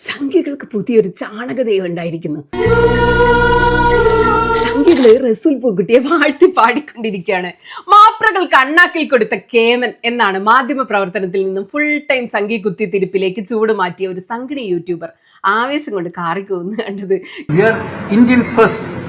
സംഖ്യകൾക്ക് പുതിയൊരു ചാണകദൈവം ഉണ്ടായിരിക്കുന്നു. സംഖ്യകൾ റസൂൽ പൂക്കുട്ടിയെ വാഴ്ത്തി പാടിക്കൊണ്ടിരിക്കുകയാണ്. മാപ്രകൾ കണ്ണാക്കിൽ കൊടുത്ത കേമൻ എന്നാണ് മാധ്യമ പ്രവർത്തനത്തിൽ നിന്നും ഫുൾ ടൈം സംഖ്യ കുത്തിത്തിരിപ്പിലേക്ക് ചൂട് മാറ്റിയ ഒരു സംഘടി യൂട്യൂബർ ആവേശം കൊണ്ട് കാറിക്കൊന്ന് കണ്ടത്. ഇന്ത്യൻസ് ഫസ്റ്റ്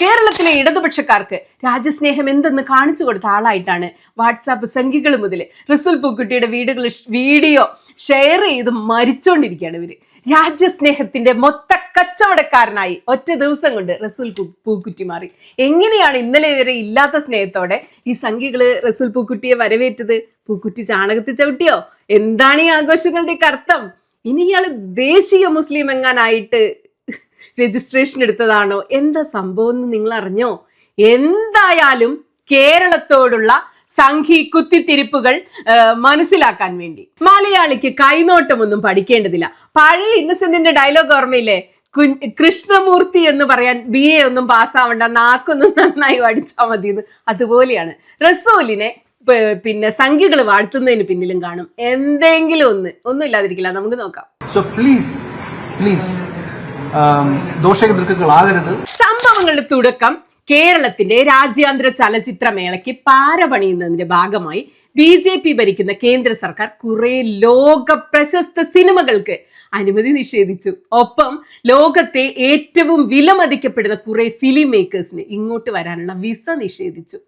കേരളത്തിലെ ഇടതുപക്ഷക്കാർക്ക് രാജ്യസ്നേഹം എന്തെന്ന് കാണിച്ചു കൊടുത്ത ആളായിട്ടാണ് വാട്സാപ്പ് സംഖ്യകൾ മുതൽ റിസുൽ പൂക്കുട്ടിയുടെ വീടുകൾ വീഡിയോ ഷെയർ ചെയ്ത് മരിച്ചുകൊണ്ടിരിക്കുകയാണ് ഇവർ. രാജ്യസ്നേഹത്തിന്റെ മൊത്ത കച്ചവടക്കാരനായി ഒറ്റ ദിവസം കൊണ്ട് റസുൽ പൂക്കുറ്റി മാറി. എങ്ങനെയാണ് ഇന്നലെ വരെ ഇല്ലാത്ത സ്നേഹത്തോടെ ഈ സംഖ്യകൾ റസുൽ പൂക്കുട്ടിയെ വരവേറ്റത്? പൂക്കുറ്റി ചാണകത്തിൽ ചവിട്ടിയോ? എന്താണ് ഈ ആഘോഷങ്ങളുടെ അർത്ഥം? ഇനി ദേശീയ മുസ്ലിം എങ്ങാനായിട്ട് രജിസ്ട്രേഷൻ എടുത്തതാണോ? എന്താ സംഭവം എന്ന് നിങ്ങൾ അറിഞ്ഞോ എന്തായാലും കേരളത്തോടുള്ള സംഘി കുത്തിത്തിരിപ്പുകൾ മനസ്സിലാക്കാൻ വേണ്ടി. മലയാളിക്ക് കൈനോട്ടമൊന്നും പഠിക്കേണ്ടതില്ല. പഴയ ഇന്നസെന്റിന്റെ ഡയലോഗ് ഓർമ്മയില്ലേ? കൃഷ്ണമൂർത്തി എന്ന് പറയാൻ ബി എ ഒന്നും പാസ്സാവണ്ട നാക്കൊന്നും നന്നായി പഠിച്ചാൽ മതി എന്ന് അതുപോലെയാണ്. റസൂലിനെ പിന്നെ സംഖ്യകൾ വാഴ്ത്തുന്നതിന് പിന്നിലും കാണും. എന്തെങ്കിലും ഒന്ന് ഒന്നും ഇല്ലാതിരിക്കില്ല. നമുക്ക് നോക്കാം. സോ പ്ലീസ് um, ദോഷകൃത്തുക്കളാകരുത് സംഭവങ്ങളുടെ തുടക്കം കേരളത്തിന്റെ രാജ്യാന്തര ചലച്ചിത്ര മേളയ്ക്ക് പാരപണിയുന്നതിന്റെ ഭാഗമായി ബി ജെ പി ഭരിക്കുന്ന കേന്ദ്ര സർക്കാർ കുറെ ലോക പ്രശസ്ത സിനിമകൾക്ക് അനുമതി നിഷേധിച്ചു. ഒപ്പം ലോകത്തെ ഏറ്റവും വിലമതിക്കപ്പെടുന്ന കുറെ ഫിലിം മേക്കേഴ്സിന് ഇങ്ങോട്ട് വരാനുള്ള വിസ നിഷേധിച്ചു.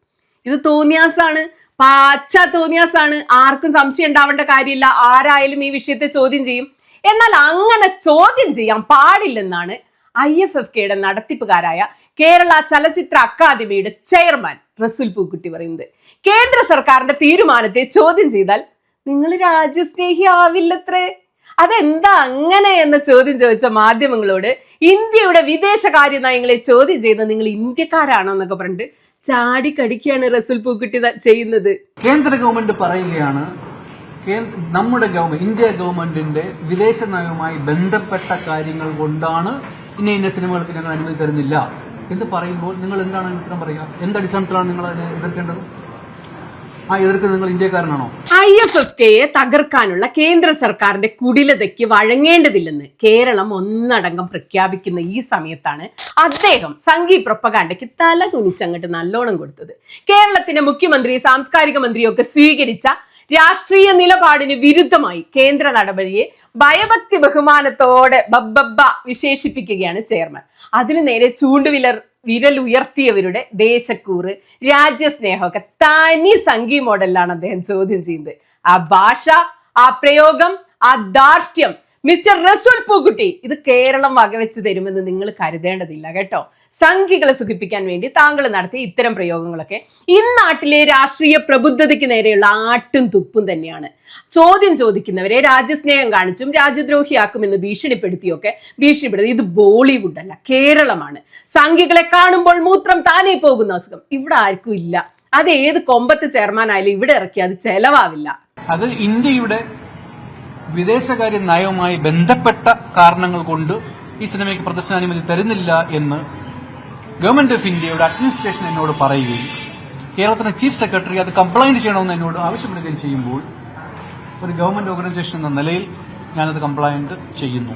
ഇത് തോന്നിയാസാണ്? പാച്ച തോന്നിയാസാണ്? ആർക്കും സംശയം ഉണ്ടാവേണ്ട കാര്യമില്ല. ആരായാലും ഈ വിഷയത്തെ ചോദ്യം ചെയ്യും. എന്നാൽ അങ്ങനെ ചോദ്യം ചെയ്യാൻ പാടില്ലെന്നാണ് ഐ എഫ് എഫ് കെയുടെ നടത്തിപ്പുകാരായ കേരള ചലച്ചിത്ര അക്കാദമിയുടെ ചെയർമാൻ റസുൽ പൂക്കുട്ടി പറയുന്നത്. കേന്ദ്ര സർക്കാരിന്റെ തീരുമാനത്തെ ചോദ്യം ചെയ്താൽ നിങ്ങൾ രാജ്യസ്നേഹി ആവില്ലത്രേ അതെന്താ അങ്ങനെ എന്ന ചോദ്യം ചോദിച്ച മാധ്യമങ്ങളോട് ഇന്ത്യയുടെ വിദേശകാര്യ നയങ്ങളെ ചോദ്യം ചെയ്യുന്ന നിങ്ങൾ ഇന്ത്യക്കാരാണോ എന്നൊക്കെ പറഞ്ഞിട്ട് ചാടിക്കടിക്കുകയാണ് റസുൽ പൂക്കുട്ടി ചെയ്യുന്നത്. കേന്ദ്ര ഗവൺമെന്റ് പറയുകയാണ് നമ്മുടെ ഗവൺമെന്റ് ഇന്ത്യ ഗവൺമെന്റിന്റെ വിദേശ നയവുമായി ബന്ധപ്പെട്ട കാര്യങ്ങൾ കൊണ്ടാണ് ഇന്ന ഇന്ന സിനിമകൾക്ക് ഞങ്ങൾ അനുമതി തരുന്നില്ല എന്ന് പറയുമ്പോൾ നിങ്ങൾ എന്താണ് ഉത്തരം പറയുക? എന്ത് അടിസ്ഥാനത്തിലാണ് നിങ്ങൾ അതിനെ എതിർക്കേണ്ടത്? ആ എതിർക്കുന്നത് നിങ്ങൾ ഇന്ത്യക്കാരനാണോ? ഐ എഫ് എഫ് കെയെ തകർക്കാനുള്ള കേന്ദ്ര സർക്കാരിന്റെ കുടിലതയ്ക്ക് വഴങ്ങേണ്ടതില്ലെന്ന് കേരളം ഒന്നടങ്കം പ്രഖ്യാപിക്കുന്ന ഈ സമയത്താണ് അദ്ദേഹം സംഘി പ്രൊപ്പകാണ്ടയ്ക്ക് തല കുനിച്ചങ്ങട്ട് നല്ലോണം കൊടുത്തത്. കേരളത്തിന്റെ മുഖ്യമന്ത്രി സാംസ്കാരിക മന്ത്രിയൊക്കെ സ്വീകരിച്ച രാഷ്ട്രീയ നിലപാടിന് വിരുദ്ധമായി കേന്ദ്ര നടപടിയെ ഭയഭക്തി ബഹുമാനത്തോടെ ബബ്ബബ്ബ വിശേഷിപ്പിക്കുകയാണ് ചെയർമാൻ. അതിനു നേരെ ചൂണ്ടുവിലർ വിരലുയർത്തിയവരുടെ ദേശക്കൂറ് രാജ്യസ്നേഹമൊക്കെ തനി സംഗീ മോഡലിലാണ് അദ്ദേഹം ചോദ്യം ചെയ്യുന്നത്. ആ ഭാഷ ആ പ്രയോഗം ആ ധാർഷ്ട്യം മിസ്റ്റർ റസുൽ പൂക്കുട്ടി ഇത് കേരളം വകവെച്ച് തരുമെന്ന് നിങ്ങൾ കരുതേണ്ടതില്ല കേട്ടോ. സംഖ്യകളെ സുഖിപ്പിക്കാൻ വേണ്ടി താങ്കൾ നടത്തിയ ഇത്തരം പ്രയോഗങ്ങളൊക്കെ ഇന്നാട്ടിലെ രാഷ്ട്രീയ പ്രബുദ്ധതയ്ക്ക് നേരെയുള്ള ആട്ടും തുപ്പും തന്നെയാണ്. ചോദ്യം ചോദിക്കുന്നവരെ രാജ്യസ്നേഹം കാണിച്ചും രാജ്യദ്രോഹിയാക്കുമെന്ന് ഭീഷണിപ്പെടുത്തിയൊക്കെ ഭീഷണിപ്പെടുത്തി. ഇത് ബോളിവുഡ് അല്ല കേരളമാണ്. സംഖ്യകളെ കാണുമ്പോൾ മൂത്രം താനേ പോകുന്ന അസുഖം ഇവിടെ ആർക്കും ഇല്ല. അത് ഏത് കൊമ്പത്ത് ചെയർമാൻ ആയാലും ഇവിടെ ഇറക്കി അത് ചെലവാവില്ല. അത് ഇന്ത്യയുടെ വിദേശകാര്യ നയവുമായി ബന്ധപ്പെട്ട കാരണങ്ങൾ കൊണ്ട് ഈ സിനിമയ്ക്ക് പ്രദർശനാനുമതി തരുന്നില്ല എന്ന് ഗവൺമെന്റ് ഓഫ് ഇന്ത്യയുടെ അഡ്മിനിസ്ട്രേഷൻ എന്നോട് പറയുകയും കേരളത്തിന്റെ ചീഫ് സെക്രട്ടറി അത് കംപ്ലൈന്റ് ചെയ്യണമെന്ന് എന്നോട് ആവശ്യപ്പെടുകയും ചെയ്യുമ്പോൾ ഒരു ഗവൺമെന്റ് ഓർഗനൈസേഷൻ എന്ന നിലയിൽ ഞാനത് കംപ്ലൈന്റ് ചെയ്യുന്നു.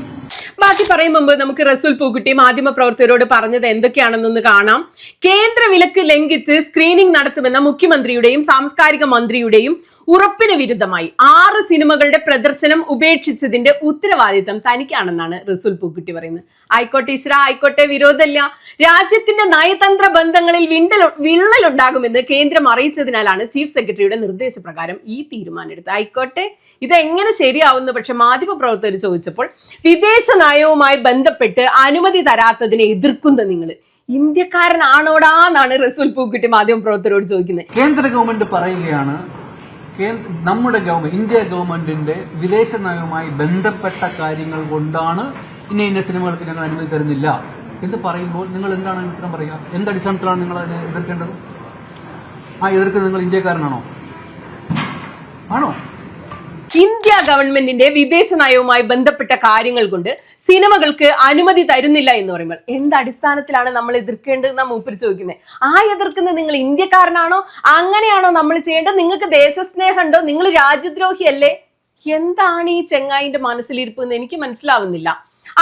ബാക്കി പറയും മുമ്പ് നമുക്ക് റസൂൽ പൂക്കുട്ടി മാധ്യമ പ്രവർത്തകരോട് പറഞ്ഞത് എന്തൊക്കെയാണെന്നൊന്ന് കാണാം. കേന്ദ്ര വിലക്ക് ലംഘിച്ച് സ്ക്രീനിംഗ് നടത്തുമെന്ന മുഖ്യമന്ത്രിയുടെയും സാംസ്കാരിക മന്ത്രിയുടെയും ഉറപ്പിന് വിരുദ്ധമായി ആറ് സിനിമകളുടെ പ്രദർശനം ഉപേക്ഷിച്ചതിന്റെ ഉത്തരവാദിത്തം തനിക്കാണെന്നാണ് റിസുൽ പൂക്കുട്ടി പറയുന്നത്. ആയിക്കോട്ടെ ഈശ്വര ആയിക്കോട്ടെ വിരോധമില്ല. രാജ്യത്തിന്റെ നയതന്ത്ര ബന്ധങ്ങളിൽ വിണ്ടൽ വിള്ളലുണ്ടാകുമെന്ന് കേന്ദ്രം അറിയിച്ചതിനാലാണ് ചീഫ് സെക്രട്ടറിയുടെ നിർദ്ദേശപ്രകാരം ഈ തീരുമാനം എടുത്തത് ആയിക്കോട്ടെ ഇത് എങ്ങനെ ശരിയാവുന്നു? പക്ഷെ മാധ്യമ പ്രവർത്തകർ ചോദിച്ചപ്പോൾ വിദേശ നയവുമായി ബന്ധപ്പെട്ട് അനുമതി തരാത്തതിനെ എതിർക്കുന്ന നിങ്ങൾ ഇന്ത്യക്കാരനാണോടാ എന്നാണ് റസൂൽ പൂക്കുട്ടി മാധ്യമ പ്രവർത്തകരോട് ചോദിക്കുന്നത്. കേന്ദ്ര ഗവൺമെന്റ് പറയുകയാണ് നമ്മുടെ ഗവൺമെന്റ് ഇന്ത്യ ഗവൺമെന്റിന്റെ വിദേശ നയവുമായി ബന്ധപ്പെട്ട കാര്യങ്ങൾ കൊണ്ടാണ് ഇന്ന ഇന്ന സിനിമകൾക്ക് ഞങ്ങൾ അനുമതി തരുന്നില്ല. എന്ന് പറയുമ്പോൾ നിങ്ങൾ എന്താണ് ഉത്തരം പറയുക? എന്ത് അടിസ്ഥാനത്തിലാണ് നിങ്ങൾ അതിനെ എതിർക്കേണ്ടത്? ആ എതിർക്കുന്നത് നിങ്ങൾ ഇന്ത്യക്കാരനാണോ? ആണോ? ഇന്ത്യ ഗവൺമെന്റിന്റെ വിദേശ നയവുമായി ബന്ധപ്പെട്ട കാര്യങ്ങൾ കൊണ്ട് സിനിമകൾക്ക് അനുമതി തരുന്നില്ല എന്ന് പറയുമ്പോൾ എന്ത് അടിസ്ഥാനത്തിലാണ് നമ്മൾ എതിർക്കേണ്ടതെന്ന് മൂപ്പര് ചോദിക്കുന്നത് ആ എതിർക്കുന്നത് നിങ്ങൾ ഇന്ത്യക്കാരനാണോ? അങ്ങനെയാണോ നമ്മൾ ചെയ്യേണ്ടത്? നിങ്ങൾക്ക് ദേശസ്നേഹം ഉണ്ടോ നിങ്ങൾ രാജ്യദ്രോഹിയല്ലേ? എന്താണ് ഈ ചെങ്ങായിന്റെ മനസ്സിലിരിപ്പ് എന്ന് എനിക്ക് മനസ്സിലാവുന്നില്ല.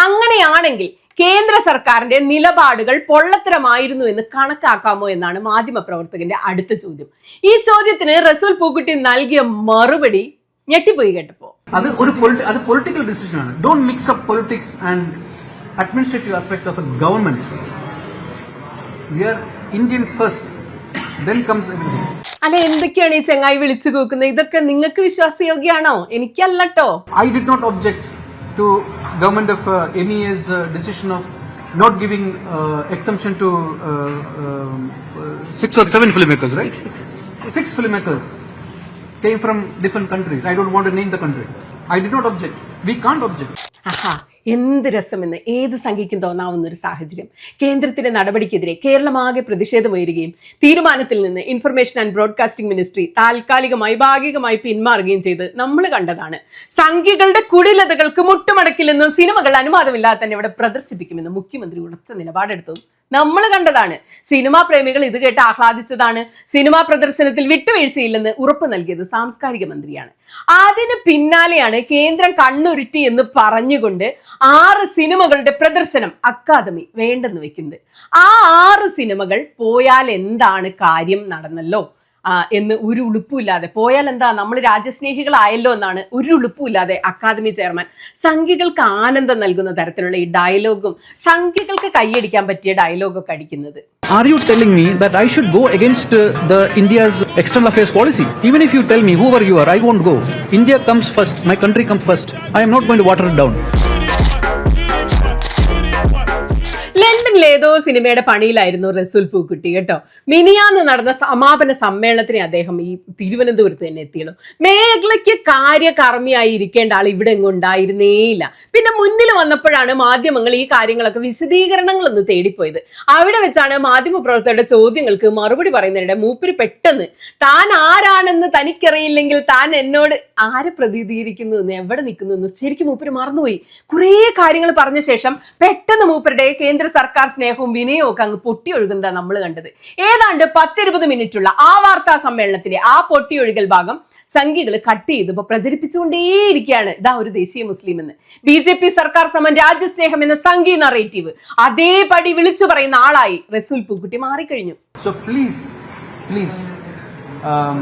അങ്ങനെയാണെങ്കിൽ കേന്ദ്ര സർക്കാരിന്റെ നിലപാടുകൾ പൊള്ളത്തരമായിരുന്നു എന്ന് കണക്കാക്കാമോ എന്നാണ് മാധ്യമപ്രവർത്തകന്റെ അടുത്ത ചോദ്യം. ഈ ചോദ്യത്തിന് റസൂൽ പൂക്കുട്ടി നൽകിയ മറുപടി ഞെട്ടിപ്പോയി കേട്ടപ്പോ. അത് ഒരു അത് പൊളിറ്റിക്കൽ ഡിസിഷൻ ആണ്. Don't mix up politics and administrative aspect of a government we are Indians first then comes everything അല്ല എന്തൊക്കെയാണ് ഈ ചെങ്ങായി വിളിച്ചു കൂക്കുന്നത്? ഇതൊക്കെ നിങ്ങൾക്ക് വിശ്വാസയോഗ്യാണോ എനിക്കല്ലട്ടോ. I did not object to government of M uh, decision of not giving uh, exemption to uh, um, uh, six or seven filmmakers, right? Six filmmakers. Came from different countries. I don't want to name the country. I did not object. We can't object. ആഹാ എന്ത് രസമെന്ന് ഏത് സംഖ്യയ്ക്കും തോന്നാവുന്ന ഒരു സാഹചര്യം കേന്ദ്രത്തിന്റെ നടപടിക്കെതിരെ കേരളമാകെ പ്രതിഷേധമുയരുകയും തീരുമാനത്തിൽ നിന്ന് ഇൻഫർമേഷൻ ആൻഡ് ബ്രോഡ്കാസ്റ്റിംഗ് മിനിസ്ട്രി താൽക്കാലികമായി ഭാഗികമായി പിന്മാറുകയും ചെയ്ത് നമ്മൾ കണ്ടതാണ് സംഖ്യകളുടെ കുടിലതകൾക്ക് മുട്ടുമടക്കില്ലെന്നും സിനിമകൾ അനുവാദമില്ലാതെ തന്നെ ഇവിടെ പ്രദർശിപ്പിക്കുമെന്നും മുഖ്യമന്ത്രി ഉറച്ച നിലപാടെടുത്തതും നമ്മൾ കണ്ടതാണ്. സിനിമാ പ്രേമികൾ ഇത് കേട്ട് ആഹ്ലാദിച്ചതാണ്. സിനിമാ പ്രദർശനത്തിൽ വിട്ടുവീഴ്ചയില്ലെന്ന് ഉറപ്പ് നൽകിയത് സാംസ്കാരിക മന്ത്രിയാണ്. അതിന് പിന്നാലെയാണ് കേന്ദ്രം കണ്ണുരുട്ടി എന്ന് പറഞ്ഞുകൊണ്ട് ആറ് സിനിമകളുടെ പ്രദർശനം അക്കാദമി വേണ്ടെന്ന് വെക്കുന്നത്. ആ ആറ് സിനിമകൾ പോയാൽ എന്താണ് കാര്യം നടന്നല്ലോ? എന്ന് ഒരു ഉളുപ്പുമില്ലാതെ പോയാൽ എന്താ നമ്മൾ രാജ്യസ്നേഹികളായല്ലോ എന്നാണ് ഒരു ഉളുപ്പുമില്ലാതെ അക്കാദമി ചെയർമാൻ സംഖ്യകൾക്ക് ആനന്ദം നൽകുന്ന തരത്തിലുള്ള ഈ ഡയലോഗും സംഖ്യകൾക്ക് കൈയടിക്കാൻ പറ്റിയ ഡയലോഗൊക്കെ അടിക്കുന്നത് Are you telling me that I should go against uh, the India's external affairs policy? Even if you tell me whoever you are, I won't go. India comes first. My country comes first. I am not going to water it down. സിനിമയുടെ പണിയിലായിരുന്നു റസൂൽ പൂക്കുട്ടി കേട്ടോ. മിനിയാന്ന് നടന്ന സമാപന സമ്മേളനത്തിന് അദ്ദേഹം ഈ തിരുവനന്തപുരത്ത് തന്നെ എത്തിയുള്ളൂ മേഖലയ്ക്ക് കാര്യകർമ്മിയായി ഇരിക്കേണ്ട ആൾ ഇവിടെ എങ്ങും ഉണ്ടായിരുന്നേയില്ല. പിന്നെ മുന്നിൽ വന്നപ്പോഴാണ് മാധ്യമങ്ങൾ ഈ കാര്യങ്ങളൊക്കെ വിശദീകരണങ്ങളൊന്ന് തേടിപ്പോയത്. അവിടെ വെച്ചാണ് മാധ്യമ പ്രവർത്തകരുടെ ചോദ്യങ്ങൾക്ക് മറുപടി പറയുന്നതിനിടെ മൂപ്പര് പെട്ടെന്ന് താൻ ആരാണെന്ന് തനിക്കറിയില്ലെങ്കിൽ താൻ എന്നോട് ആരെ പ്രതിനിധീകരിക്കുന്നു എന്ന് എവിടെ നിൽക്കുന്നു എന്ന്? ശരിക്കും മൂപ്പര് മറന്നുപോയി. കുറേ കാര്യങ്ങൾ പറഞ്ഞ ശേഷം പെട്ടെന്ന് മൂപ്പരുടെ കേന്ദ്ര സർക്കാർ സ്നേഹവും വിനയവും ഒക്കെ അങ്ങ് പൊട്ടിയൊഴുകുന്നതാ നമ്മൾ കണ്ടത്. ഏതാണ്ട് പത്തിരുപത് മിനിറ്റുള്ള ആ വാർത്താ സമ്മേളനത്തിലെ ആ പൊട്ടിയൊഴുകൽ ഭാഗം സംഖ്യകൾ കട്ട് ചെയ്ത് ഇപ്പൊ പ്രചരിപ്പിച്ചുകൊണ്ടേയിരിക്കുകയാണ്. ഇതാ ഒരു ദേശീയ മുസ്ലിം എന്ന്. ബി ജെ പി സർക്കാർ സമൻ രാജ്യസ്നേഹം എന്ന സംഘീയ നറേറ്റീവ് അതേപടി വിളിച്ചു പറയുന്ന ആളായി റസൂൽ പൂക്കുട്ടി മാറിക്കഴിഞ്ഞു. So please, please, um,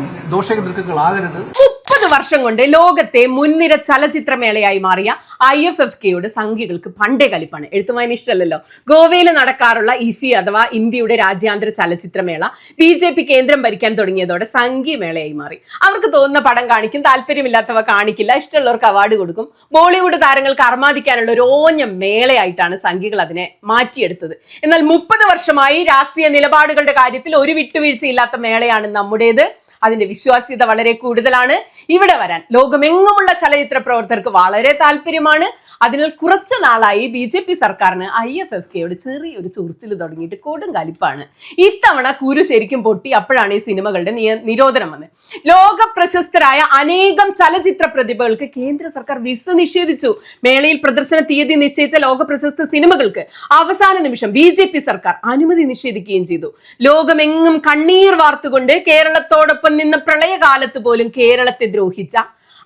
മുപ്പത് വർഷം കൊണ്ട് ലോകത്തെ മുൻനിര ചലച്ചിത്രമേളയായി മാറിയ ഐ എഫ് എഫ് കെയുടെ സംഖ്യകൾക്ക് പണ്ടേ കലിപ്പാണ്. എഴുത്തുമായന് ഇഷ്ടമല്ലല്ലോ ഗോവയിൽ നടക്കാറുള്ള ഇഫി അഥവാ ഇന്ത്യയുടെ രാജ്യാന്തര ചലച്ചിത്രമേള ബി ജെ പി കേന്ദ്രം ഭരിക്കാൻ തുടങ്ങിയതോടെ സംഘീയമേളയായി മാറി. അവർക്ക് തോന്നുന്ന പടം കാണിക്കും താല്പര്യമില്ലാത്തവ കാണിക്കില്ല ഇഷ്ടമുള്ളവർക്ക് അവാർഡ് കൊടുക്കും. ബോളിവുഡ് താരങ്ങൾക്ക് അർമാദിക്കാനുള്ള ഒരു ഓഞ്ഞ മേളയായിട്ടാണ് സംഖ്യകൾ അതിനെ മാറ്റിയെടുത്തത്. എന്നാൽ മുപ്പത് വർഷമായി രാഷ്ട്രീയ നിലപാടുകളുടെ കാര്യത്തിൽ ഒരു വിട്ടുവീഴ്ചയില്ലാത്ത മേളയാണ് നമ്മുടേത്. അതിന്റെ വിശ്വാസ്യത വളരെ കൂടുതലാണ്. ഇവിടെ വരാൻ ലോകമെങ്ങുമുള്ള ചലച്ചിത്ര പ്രവർത്തകർക്ക് വളരെ താല്പര്യമാണ്. അതിനാൽ കുറച്ചു നാളായി ബി ജെ പി സർക്കാരിന് ഐ എഫ് എഫ് കെയോട് ചെറിയൊരു ചൊറിച്ചിൽ തുടങ്ങിയിട്ട് കൊടും കലിപ്പാണ്. ഇത്തവണ കുരു ശരിക്കും പൊട്ടി അപ്പോഴാണ് ഈ സിനിമകളുടെ നിരോധനം വന്നത്. ലോക പ്രശസ്തരായ അനേകം ചലച്ചിത്ര പ്രതിഭകൾക്ക് കേന്ദ്ര സർക്കാർ വിസ നിഷേധിച്ചു. മേളയിൽ പ്രദർശന തീയതി നിശ്ചയിച്ച ലോക പ്രശസ്ത സിനിമകൾക്ക് അവസാന നിമിഷം ബി സർക്കാർ അനുമതി നിഷേധിക്കുകയും ചെയ്തു. ലോകമെങ്ങും കണ്ണീർ വാർത്തുകൊണ്ട് കേരളത്തോടൊപ്പം നിന്ന പ്രളയകാലത്ത് പോലും കേരളത്തെ ദ്രോഹിച്ച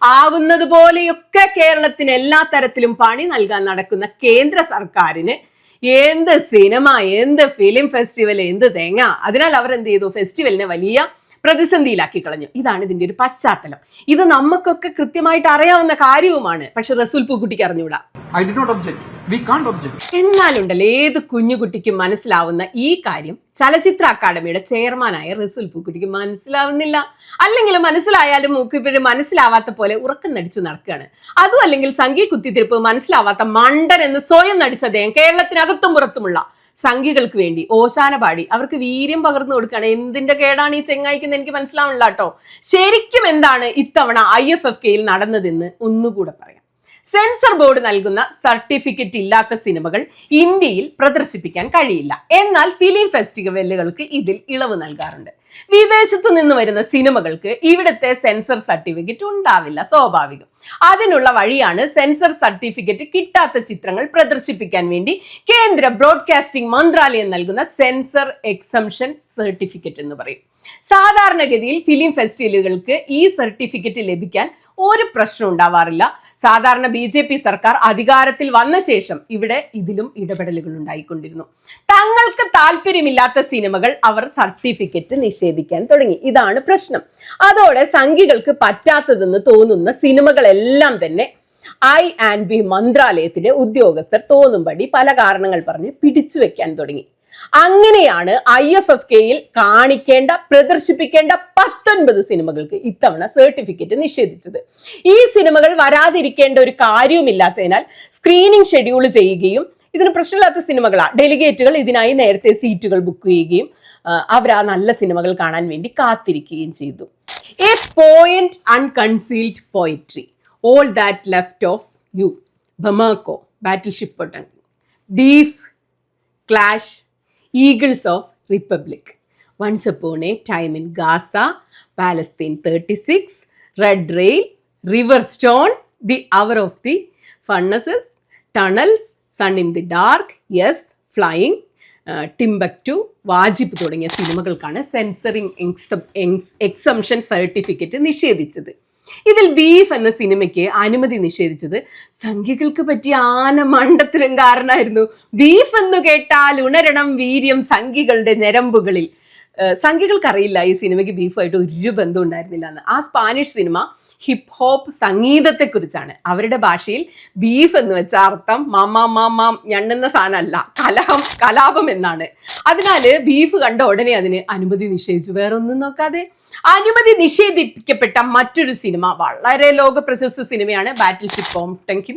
ആവുന്നത് പോലെയൊക്കെ കേരളത്തിന് എല്ലാ തരത്തിലും പണി നൽകാൻ നടക്കുന്ന കേന്ദ്ര സർക്കാരിന് എന്ത് സിനിമ എന്ത് ഫിലിം ഫെസ്റ്റിവൽ എന്ത് തേങ്ങ അതിനാൽ അവർ എന്ത് ചെയ്തു? ഫെസ്റ്റിവലിനെ വലിയ പ്രതിസന്ധിയിലാക്കി കളഞ്ഞു. ഇതാണ് ഇതിന്റെ ഒരു പശ്ചാത്തലം. ഇത് നമുക്കൊക്കെ കൃത്യമായിട്ട് അറിയാവുന്ന കാര്യവുമാണ്. പക്ഷെ റസൂൽ പൂക്കുട്ടിക്ക് അറിഞ്ഞൂടാ I not object. We can't object. എന്നാലുണ്ടല്ലോ ഏത് കുഞ്ഞുകുട്ടിക്കും മനസ്സിലാവുന്ന ഈ കാര്യം ചലച്ചിത്ര അക്കാദമിയുടെ ചെയർമാനായ റിസുൽ പൂക്കുട്ടിക്ക് മനസ്സിലാവുന്നില്ല. അല്ലെങ്കിൽ മനസ്സിലായാലും മൂക്കിപ്പിന് മനസ്സിലാവാത്ത പോലെ ഉറക്കം നടിച്ച് നടക്കുകയാണ്. അതും അല്ലെങ്കിൽ സംഗീ കുത്തിത്തിരിപ്പ് മനസ്സിലാവാത്ത മണ്ടൻ എന്ന് സ്വയം നടിച്ച അദ്ദേഹം കേരളത്തിനകത്തും പുറത്തുമുള്ള സംഘികൾക്ക് വേണ്ടി ഓശാന പാടി അവർക്ക് വീര്യം പകർന്നു കൊടുക്കുകയാണ്. എന്തിന്റെ കേടാണ് ഈ ചെങ്ങായിക്കെന്ന് എനിക്ക് മനസ്സിലാവുന്നില്ല കേട്ടോ. ശരിക്കും എന്താണ് ഇത്തവണ ഐ എഫ് എഫ് കെയിൽ നടന്നതെന്ന് ഒന്നുകൂടെ പറയാം. സെൻസർ ബോർഡ് നൽകുന്ന സർട്ടിഫിക്കറ്റ് ഇല്ലാത്ത സിനിമകൾ ഇന്ത്യയിൽ പ്രദർശിപ്പിക്കാൻ കഴിയില്ല. എന്നാൽ ഫിലിം ഫെസ്റ്റിവലുകൾക്ക് ഇതിൽ ഇളവ് നൽകാറുണ്ട്. വിദേശത്ത് നിന്ന് വരുന്ന സിനിമകൾക്ക് ഇവിടുത്തെ സെൻസർ സർട്ടിഫിക്കറ്റ് ഉണ്ടാവില്ല സ്വാഭാവികം. അതിനുള്ള വഴിയാണ് സെൻസർ സർട്ടിഫിക്കറ്റ് കിട്ടാത്ത ചിത്രങ്ങൾ പ്രദർശിപ്പിക്കാൻ വേണ്ടി കേന്ദ്ര ബ്രോഡ്കാസ്റ്റിംഗ് മന്ത്രാലയം നൽകുന്ന സെൻസർ എക്സംഷൻ സർട്ടിഫിക്കറ്റ് എന്ന് പറയും. സാധാരണഗതിയിൽ ഫിലിം ഫെസ്റ്റിവലുകൾക്ക് ഈ സർട്ടിഫിക്കറ്റ് ലഭിക്കാൻ ഒരു പ്രശ്നം ഉണ്ടാവാറില്ല. സാധാരണ ബി ജെ പി സർക്കാർ അധികാരത്തിൽ വന്ന ശേഷം ഇവിടെ ഇതിലും ഇടപെടലുകൾ ഉണ്ടായിക്കൊണ്ടിരുന്നു. തങ്ങൾക്ക് താല്പര്യമില്ലാത്ത സിനിമകൾ അവർ സർട്ടിഫിക്കറ്റ് നിഷേധിക്കാൻ തുടങ്ങി. ഇതാണ് പ്രശ്നം. അതോടെ സംഘികൾക്ക് പറ്റാത്തതെന്ന് തോന്നുന്ന സിനിമകളെല്ലാം തന്നെ ഐ ആൻഡ് ബി മന്ത്രാലയത്തിലെ ഉദ്യോഗസ്ഥർ തോന്നുംപടി പല കാരണങ്ങൾ പറഞ്ഞ് പിടിച്ചു വെക്കാൻ തുടങ്ങി. അങ്ങനെയാണ് ഐ എഫ് എഫ് കെയിൽ കാണിക്കേണ്ട പ്രദർശിപ്പിക്കേണ്ട പത്തൊൻപത് സിനിമകൾക്ക് ഇത്തവണ സർട്ടിഫിക്കറ്റ് നിഷേധിച്ചത്. ഈ സിനിമകൾ വരാതിരിക്കേണ്ട ഒരു കാര്യവുമില്ലാത്തതിനാൽ സ്ക്രീനിങ് ഷെഡ്യൂൾ ചെയ്യുകയും ഇതിന് പ്രശ്നമില്ലാത്ത സിനിമകളാണ് ഡെലിഗേറ്റുകൾ ഇതിനായി നേരത്തെ സീറ്റുകൾ ബുക്ക് ചെയ്യുകയും അവർ ആ നല്ല സിനിമകൾ കാണാൻ വേണ്ടി കാത്തിരിക്കുകയും ചെയ്തു. A point unconcealed poetry all that left of you Bamako battleship beef clash eagles of republic once upon a time in Gaza Palestine thirty six red rail river stone the hour of the furnaces tunnels sun in the dark yes flying to Wajib തുടങ്ങിയ സിനിമകൾക്കാണ് censoring exemption certificate നിഷേധിച്ചത്. ഇതിൽ beef എന്ന സിനിമയ്ക്ക് അനുമതി നിഷേധിച്ചത് സംഖ്യകൾക്ക് പറ്റിയ ആന മണ്ടത്തിലും കാരണമായിരുന്നു ബീഫ് എന്ന് കേട്ടാൽ ഉണരണം വീര്യം സംഖ്യകളുടെ ഞരമ്പുകളിൽ. സംഖ്യകൾക്കറിയില്ല ഈ സിനിമയ്ക്ക് ബീഫുമായിട്ട് ഒരു ബന്ധം ഉണ്ടായിരുന്നില്ല എന്ന്. ആ സ്പാനിഷ് സിനിമ ഹിപ്പ് ഹോപ്പ് സംഗീതത്തെക്കുറിച്ചാണ്. അവരുടെ ഭാഷയിൽ ബീഫ് എന്ന് വെച്ച അർത്ഥം മാമാ മാമാം ഞണ്ണുന്ന സാധനമല്ല കലഹം കലാപം എന്നാണ്. അതിനാല് ബീഫ് കണ്ട ഉടനെ അതിന് അനുമതി നിഷേധിച്ചു. വേറൊന്നും നോക്കാതെ. അനുമതി നിഷേധിക്കപ്പെട്ട മറ്റൊരു സിനിമ വളരെ ലോക പ്രശസ്ത സിനിമയാണ് ബാറ്റിൽ ഷിപ്പ് പോംടെങ്കിൻ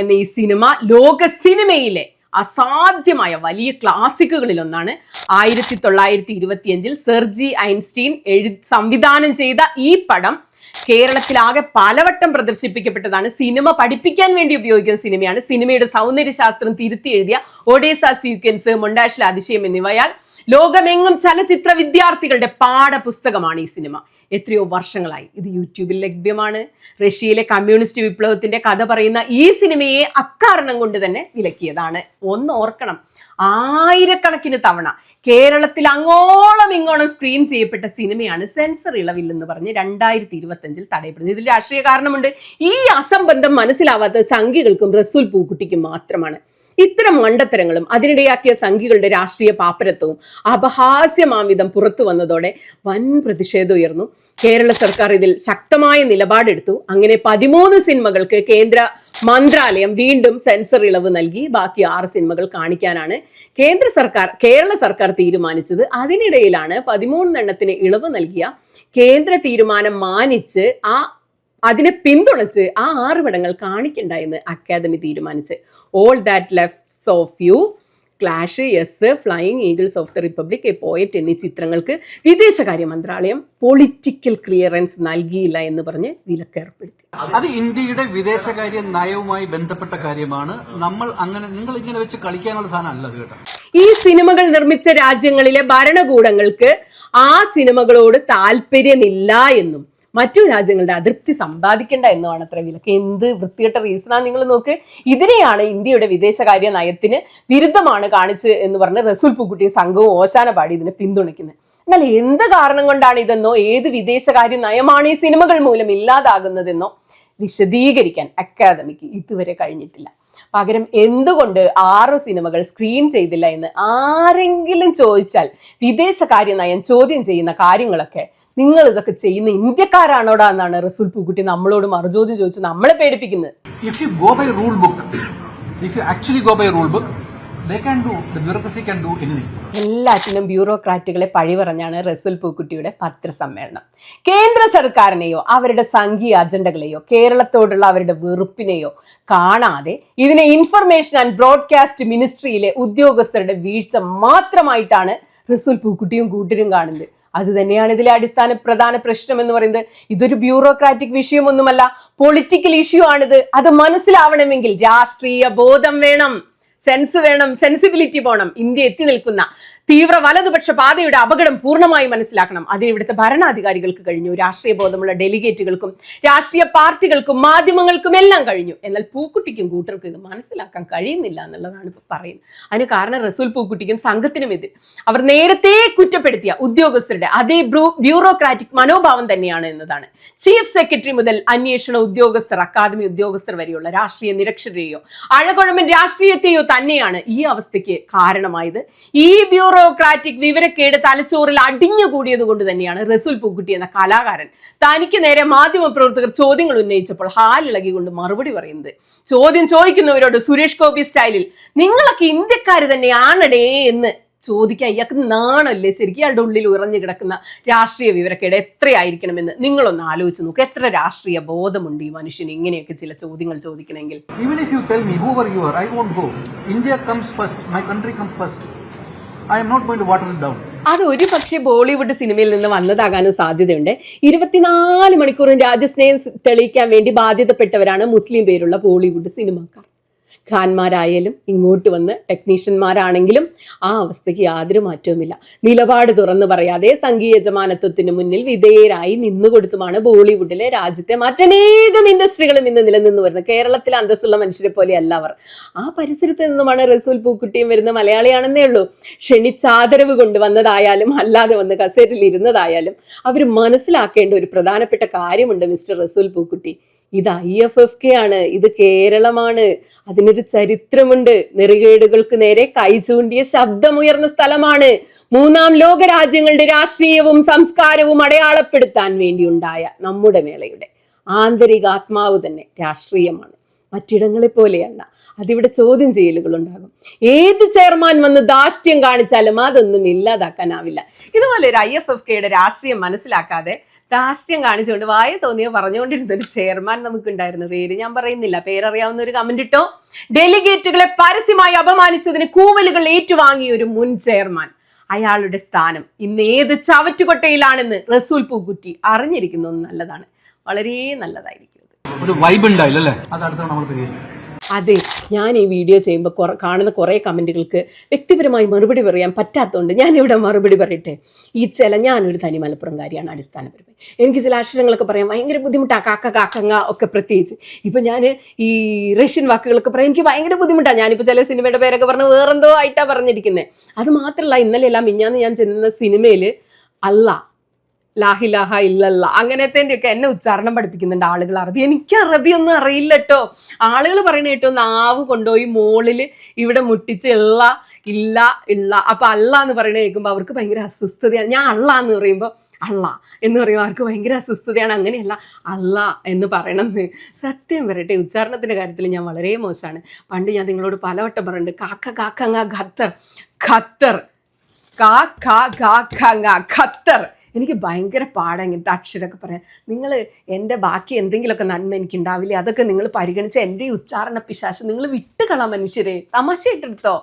എന്ന ഈ സിനിമ ലോക സിനിമയിലെ അസാധ്യമായ വലിയ ക്ലാസിക്കുകളിൽ ഒന്നാണ് ആയിരത്തി തൊള്ളായിരത്തി ഇരുപത്തിയഞ്ചിൽ സെർജി ഐൻസ്റ്റീൻ എഴു സംവിധാനം ചെയ്ത ഈ പടം കേരളത്തിലാകെ പലവട്ടം പ്രദർശിപ്പിക്കപ്പെട്ടതാണ്. സിനിമ പഠിപ്പിക്കാൻ വേണ്ടി ഉപയോഗിക്കുന്ന സിനിമയാണ്. സിനിമയുടെ സൗന്ദര്യശാസ്ത്രം തിരുത്തി എഴുതിയ ഒഡേസ സീക്വൻസ് മൊണ്ടാഷിലെ അതിശയം എന്നിവയാൽ ലോകമെങ്ങും ചലച്ചിത്ര വിദ്യാർത്ഥികളുടെ പാഠപുസ്തകമാണ് ഈ സിനിമ. എത്രയോ വർഷങ്ങളായി ഇത് യൂട്യൂബിൽ ലഭ്യമാണ്. റഷ്യയിലെ കമ്മ്യൂണിസ്റ്റ് വിപ്ലവത്തിന്റെ കഥ പറയുന്ന ഈ സിനിമയെ അക്കാരണം കൊണ്ട് തന്നെ വിലക്കിയതാണ്. ഒന്ന് ഓർക്കണം. ആയിരക്കണക്കിന് തവണ കേരളത്തിൽ അങ്ങോളം ഇങ്ങോളം സ്ക്രീൻ ചെയ്യപ്പെട്ട സിനിമയാണ് സെൻസർ ഇളവിൽ ഇളവില്ലെന്ന് പറഞ്ഞ് രണ്ടായിരത്തി ഇരുപത്തി അഞ്ചിൽ തടയപ്പെടുന്നത്. ഇതിൽ രാഷ്ട്രീയ കാരണമുണ്ട്. ഈ അസംബന്ധം മനസ്സിലാവാത്ത സംഖ്യകൾക്കും റസൂൽ പൂക്കുട്ടിക്കും മാത്രമാണ്. ഇത്തരം മണ്ടത്തരങ്ങളും അതിനിടയാക്കിയ സംഖ്യകളുടെ രാഷ്ട്രീയ പാപ്പരത്വവും അപഹാസ്യമാവിധം പുറത്തു വന്നതോടെ വൻ പ്രതിഷേധം ഉയർന്നു. കേരള സർക്കാർ ഇതിൽ ശക്തമായ നിലപാടെടുത്തു. അങ്ങനെ പതിമൂന്ന് സിനിമകൾക്ക് കേന്ദ്ര മന്ത്രാലയം വീണ്ടും സെൻസർ ഇളവ് നൽകി. ബാക്കി ആറ് സിനിമകൾ കാണിക്കാനാണ് കേന്ദ്ര സർക്കാർ കേരള സർക്കാർ തീരുമാനിച്ചത്. അതിനിടയിലാണ് പതിമൂന്നെണ്ണത്തിന് ഇളവ് നൽകിയ കേന്ദ്ര തീരുമാനം മാനിച്ച് ആ അതിനെ പിന്തുണച്ച് ആ ആറ് പടങ്ങൾ കാണിക്കണ്ട എന്ന് അക്കാദമി തീരുമാനിച്ച്. All that lefts of you clash yes flying eagles of the republic a poet എന്നീ ചിത്രങ്ങൾക്ക് വിദേശകാര്യ മന്ത്രാലയം പൊളിറ്റിക്കൽ ക്ലിയറൻസ് നൽകിയില്ല എന്ന് പറഞ്ഞ് വിലക്കേർപ്പെടുത്തി അത് ഇന്ത്യയുടെ വിദേശകാര്യ നയവുമായി ബന്ധപ്പെട്ട കാര്യമാണ്. നമ്മൾ അങ്ങനെ നിങ്ങൾ ഇങ്ങനെ വെച്ച് കളിക്കാനുള്ള സാധനമല്ല കേട്ടോ. ഈ സിനിമകൾ നിർമ്മിച്ച രാജ്യങ്ങളിലെ ഭരണകൂടങ്ങൾക്ക് ആ സിനിമകളോട് താല്പര്യമില്ല എന്നും മറ്റു രാജ്യങ്ങളുടെ അതൃപ്തി സമ്പാദിക്കേണ്ട എന്നാണ് അത്ര വിലക്ക്. എന്ത് വൃത്തികെട്ട റീസണാ നിങ്ങൾ നോക്ക്. ഇതിനെയാണ് ഇന്ത്യയുടെ വിദേശകാര്യ നയത്തിന് വിരുദ്ധമാണ് കാണിച്ച് എന്ന് പറഞ്ഞ് റസൂൽ പൂക്കുട്ടി സംഘവും ഓശാന പാടി ഇതിനെ പിന്തുണയ്ക്കുന്നത്. എന്നാൽ എന്ത് കാരണം കൊണ്ടാണ് ഇതെന്നോ? ഏത് വിദേശകാര്യ നയമാണ് ഈ സിനിമകൾ മൂലം ഇല്ലാതാകുന്നതെന്നോ? വിശദീകരിക്കാൻ അക്കാദമിക്ക് ഇതുവരെ കഴിഞ്ഞിട്ടില്ല. പകരം എന്തുകൊണ്ട് ആറ് സിനിമകൾ സ്ക്രീൻ ചെയ്തില്ല എന്ന് ആരെങ്കിലും ചോദിച്ചാൽ വിദേശകാര്യ നയം ചോദ്യം ചെയ്യുന്ന കാര്യങ്ങളൊക്കെ നിങ്ങൾ ഇതൊക്കെ ചെയ്യുന്ന ഇന്ത്യക്കാരാണോടാ എന്നാണ് റസൂൽ പൂക്കുട്ടി നമ്മളോട് മറുചോദ്യം ചോദിച്ച് നമ്മളെ പേടിപ്പിക്കുന്നത്. If you go by rule book if you actually go by rule book, എല്ലാറ്റിനും ബ്യൂറോക്രാറ്റുകളെ പഴി പറഞ്ഞാണ് റസൂൽ പൂക്കുട്ടിയുടെ പത്രസമ്മേളനം. കേന്ദ്ര സർക്കാരിനെയോ അവരുടെ സംഘീയ അജണ്ടകളെയോ കേരളത്തോടുള്ള അവരുടെ വെറുപ്പിനെയോ കാണാതെ ഇതിനെ ഇൻഫർമേഷൻ ആൻഡ് ബ്രോഡ്കാസ്റ്റ് മിനിസ്ട്രിയിലെ ഉദ്യോഗസ്ഥരുടെ വീഴ്ച മാത്രമായിട്ടാണ് റസൂൽ പൂക്കുട്ടിയും കൂട്ടരും കാണുന്നത്. അത് തന്നെയാണ് ഇതിലെ അടിസ്ഥാന പ്രധാന പ്രശ്നം എന്ന് പറയുന്നത്. ഇതൊരു ബ്യൂറോക്രാറ്റിക് വിഷയമൊന്നുമല്ല. പൊളിറ്റിക്കൽ ഇഷ്യൂ ആണിത്. അത് മനസ്സിലാവണമെങ്കിൽ രാഷ്ട്രീയ ബോധം വേണം. സെൻസ് വേണം സെൻസിബിലിറ്റി പോണം. ഇന്ത്യ എത്തി നിൽക്കുന്ന തീവ്ര വലതുപക്ഷ പാതയുടെ അപകടം പൂർണമായി മനസ്സിലാക്കണം. അതിന് ഇവിടുത്തെ ഭരണാധികാരികൾക്ക് കഴിഞ്ഞു. രാഷ്ട്രീയ ബോധമുള്ള ഡെലിഗേറ്റുകൾക്കും രാഷ്ട്രീയ പാർട്ടികൾക്കും മാധ്യമങ്ങൾക്കും എല്ലാം കഴിഞ്ഞു. എന്നാൽ പൂക്കുട്ടിക്കും കൂട്ടർക്കും ഇത് മനസ്സിലാക്കാൻ കഴിയുന്നില്ല എന്നുള്ളതാണ് ഇപ്പൊ പറയുന്നത്. അതിന് കാരണം റസൂൽ പൂക്കുട്ടിക്കും സംഘത്തിനും എതിർ. അവർ നേരത്തെ കുറ്റപ്പെടുത്തിയ ഉദ്യോഗസ്ഥരുടെ അതേ ബ്യൂറോക്രാറ്റിക് മനോഭാവം തന്നെയാണ് എന്നതാണ്. ചീഫ് സെക്രട്ടറി മുതൽ അന്വേഷണ ഉദ്യോഗസ്ഥർ അക്കാദമി ഉദ്യോഗസ്ഥർ വരെയുള്ള രാഷ്ട്രീയ നിരക്ഷരരെയോ അഴകുഴമ്പൻ രാഷ്ട്രീയത്തെയോ തന്നെയാണ് ഈ അവസ്ഥയ്ക്ക് കാരണമായത്. ഈ ബ്യൂറോക്രാറ്റിക് വിവരക്കേട് തലച്ചോറിൽ അടിഞ്ഞുകൂടിയത് കൊണ്ട് തന്നെയാണ് റസുൽ പൂക്കുട്ടി എന്ന കലാകാരൻ. തനിക്ക് നേരെ മാധ്യമ പ്രവർത്തകർ ചോദ്യങ്ങൾ ഉന്നയിച്ചപ്പോൾ ഹാലിളകിക്കൊണ്ട് മറുപടി പറയുന്നത്. ചോദ്യം ചോദിക്കുന്നവരോട് സുരേഷ് ഗോപി സ്റ്റൈലിൽ നിങ്ങളൊക്കെ ഇന്ത്യക്കാർ തന്നെയാണടേ എന്ന് ചോദിക്കാൻ ഇയാൾക്ക് നാണല്ലേ? ശരിക്കും ഇയാളുടെ ഉള്ളിൽ ഉറഞ്ഞു കിടക്കുന്ന രാഷ്ട്രീയ വിവരക്കേട് എത്രയായിരിക്കണമെന്ന് നിങ്ങളൊന്ന് ആലോചിച്ച് നോക്ക്. എത്ര രാഷ്ട്രീയ ബോധമുണ്ട് ഈ മനുഷ്യന് ഇങ്ങനെയൊക്കെ ചില ചോദ്യങ്ങൾ ചോദിക്കണമെങ്കിൽ? If you tell me whoever you are I won't go India comes first my country comes first. Am not going to water it down അത് ഒരു പക്ഷേ ബോളിവുഡ് സിനിമയിൽ നിന്ന് വന്നതാകാനും സാധ്യതയുണ്ട്. ഇരുപത്തിനാല് മണിക്കൂറും രാജസ്നേഹം തെളിയിക്കാൻ വേണ്ടി ബാധ്യതപ്പെട്ടവരാണ് മുസ്ലിം പേരുള്ള ബോളിവുഡ് സിനിമാക്കാർ. ഖാൻമാരായാലും ഇങ്ങോട്ട് വന്ന് ടെക്നീഷ്യന്മാരാണെങ്കിലും ആ അവസ്ഥയ്ക്ക് യാതൊരു മാറ്റവുമില്ല. നിലപാട് തുറന്നു പറയാതെ സംഘീയ യജമാനത്വത്തിന് മുന്നിൽ വിധേയരായി നിന്നുകൊടുത്തുമാണ് ബോളിവുഡിലെ രാജ്യത്തെ മറ്റനേകം ഇൻഡസ്ട്രികളും ഇന്ന് നിലനിന്ന് വരുന്നത്. കേരളത്തിലെ അന്തസ്സുള്ള മനുഷ്യരെ പോലെയല്ല അവർ. ആ പരിസരത്ത് നിന്നുമാണ് റസൂൽ പൂക്കുട്ടിയും വരുന്ന മലയാളിയാണെന്നേ ഉള്ളൂ. ക്ഷണിച്ചാദരവ് കൊണ്ട് വന്നതായാലും അല്ലാതെ വന്ന് കസേറ്റിൽ ഇരുന്നതായാലും അവർ മനസ്സിലാക്കേണ്ട ഒരു പ്രധാനപ്പെട്ട കാര്യമുണ്ട് മിസ്റ്റർ റസൂൽ പൂക്കുട്ടി. ഇത് ഐ എഫ് എഫ് കെ ആണ്. ഇത് കേരളമാണ്. അതിനൊരു ചരിത്രമുണ്ട്. നെറികേടുകൾക്ക് നേരെ കൈ ചൂണ്ടിയ ശബ്ദമുയർന്ന സ്ഥലമാണ്. മൂന്നാം ലോക രാജ്യങ്ങളുടെ രാഷ്ട്രീയവും സംസ്കാരവും അടയാളപ്പെടുത്താൻ വേണ്ടിയുണ്ടായ നമ്മുടെ മേളയുടെ ആന്തരിക ആത്മാവ് തന്നെ രാഷ്ട്രീയമാണ്. മറ്റിടങ്ങളെ പോലെയല്ല. അതിവിടെ ചോദ്യം ചെയ്യലുകൾ ഉണ്ടാകും ഏത് ചെയർമാൻ വന്ന് ധാർഷ്ട്യം കാണിച്ചാലും അതൊന്നും ഇല്ലാതാക്കാനാവില്ല. ഇതുപോലെ ഒരു ഐ എഫ് എഫ് കെയുടെ രാഷ്ട്രീയം മനസ്സിലാക്കാതെ ധാർഷ്ട്യം കാണിച്ചുകൊണ്ട് വായ തോന്നിയ പറഞ്ഞുകൊണ്ടിരുന്ന ഒരു ചെയർമാൻ നമുക്കുണ്ടായിരുന്നു. പേര് ഞാൻ പറയുന്നില്ല. പേരറിയാവുന്ന ഒരു കമന്റ് ഇട്ടോ? ഡെലിഗേറ്റുകളെ പരസ്യമായി അപമാനിച്ചതിന് കൂവലുകൾ ഏറ്റുവാങ്ങിയ ഒരു മുൻ ചെയർമാൻ. അയാളുടെ സ്ഥാനം ഇന്ന് ഏത് ചവറ്റുകൊട്ടയിലാണെന്ന് റസൂൽ പൂക്കുറ്റി അറിഞ്ഞിരിക്കുന്നത് നല്ലതാണ്. വളരെ നല്ലതായിരിക്കും. ഒരു വൈബ് ഉണ്ടായില്ല അല്ലേ? അത് അടുത്താണ് നമ്മൾ പരിഹരിക്കും അതെ ഞാൻ ഈ വീഡിയോ ചെയ്യുമ്പോൾ കുറെ കാണുന്ന കുറേ കമന്റുകൾക്ക് വ്യക്തിപരമായി മറുപടി പറയാൻ പറ്റാത്തതുകൊണ്ട് ഞാൻ ഇവിടെ മറുപടി പറയട്ടെ. ഈ ചില ഞാനൊരു തനി മലപ്പുറംകാരിയാണ് അടിസ്ഥാനപരമായി. എനിക്ക് ചില അക്ഷരങ്ങളൊക്കെ പറയാൻ ഭയങ്കര ബുദ്ധിമുട്ടാണ് കാക്ക കാക്കങ്ങ ഒക്കെ പ്രത്യേകിച്ച്. ഇപ്പം ഞാൻ ഈ റഷ്യൻ വാക്കുകളൊക്കെ പറയാൻ എനിക്ക് ഭയങ്കര ബുദ്ധിമുട്ടാണ് ഞാനിപ്പോൾ ചില സിനിമയുടെ പേരൊക്കെ പറഞ്ഞ് വേറെന്തോ ആയിട്ടാണ് പറഞ്ഞിരിക്കുന്നത് അത് മാത്രമല്ല ഇന്നലെ എല്ലാം മിഞ്ഞാന്ന് ഞാൻ ചെന്ന സിനിമയിൽ അല്ല ലാഹിലാഹ ഇല്ലല്ല. അങ്ങനത്തെ ഒക്കെ എന്നെ ഉച്ചാരണം പഠിപ്പിക്കുന്നുണ്ട് ആളുകൾ അറബി. എനിക്ക് അറബി ഒന്നും അറിയില്ല കേട്ടോ ആളുകൾ പറയണ കേട്ടോ നാവ് കൊണ്ടുപോയി മോളിൽ ഇവിടെ മുട്ടിച്ച് ഇള്ള ഇല്ല ഇള്ള. അപ്പൊ അല്ല എന്ന് പറയണ കേൾക്കുമ്പോൾ അവർക്ക് ഭയങ്കര അസ്വസ്ഥതയാണ്. ഞാൻ അള്ള എന്ന് പറയുമ്പോൾ അള്ള എന്ന് പറയുമ്പോൾ അവർക്ക് ഭയങ്കര അസ്വസ്ഥതയാണ്. അങ്ങനെയല്ല അല്ല എന്ന് പറയണം. സത്യം വരട്ടെ ഉച്ചാരണത്തിന്റെ കാര്യത്തിൽ ഞാൻ വളരെ മോശമാണ്. പണ്ട് ഞാൻ നിങ്ങളോട് പലവട്ടം പറയുന്നുണ്ട് കാക്ക കാക്കങ്ങ ഖത്തർ. ഖത്തർ. കാ ഖ ഖത്തർ. എനിക്ക് ഭയങ്കര പാടാണ് ഇങ്ങനത്തെ അക്ഷരമൊക്കെ പറയാൻ. നിങ്ങൾ എന്റെ ബാക്കി എന്തെങ്കിലുമൊക്കെ നന്മ എനിക്ക് ഉണ്ടാവില്ലേ അതൊക്കെ നിങ്ങൾ പരിഗണിച്ച് എന്റെ ഈ ഉച്ചാരണ പിശാശ് നിങ്ങൾ വിട്ടുകളാം മനുഷ്യരെ. തമാശയായിട്ടെടുത്തോ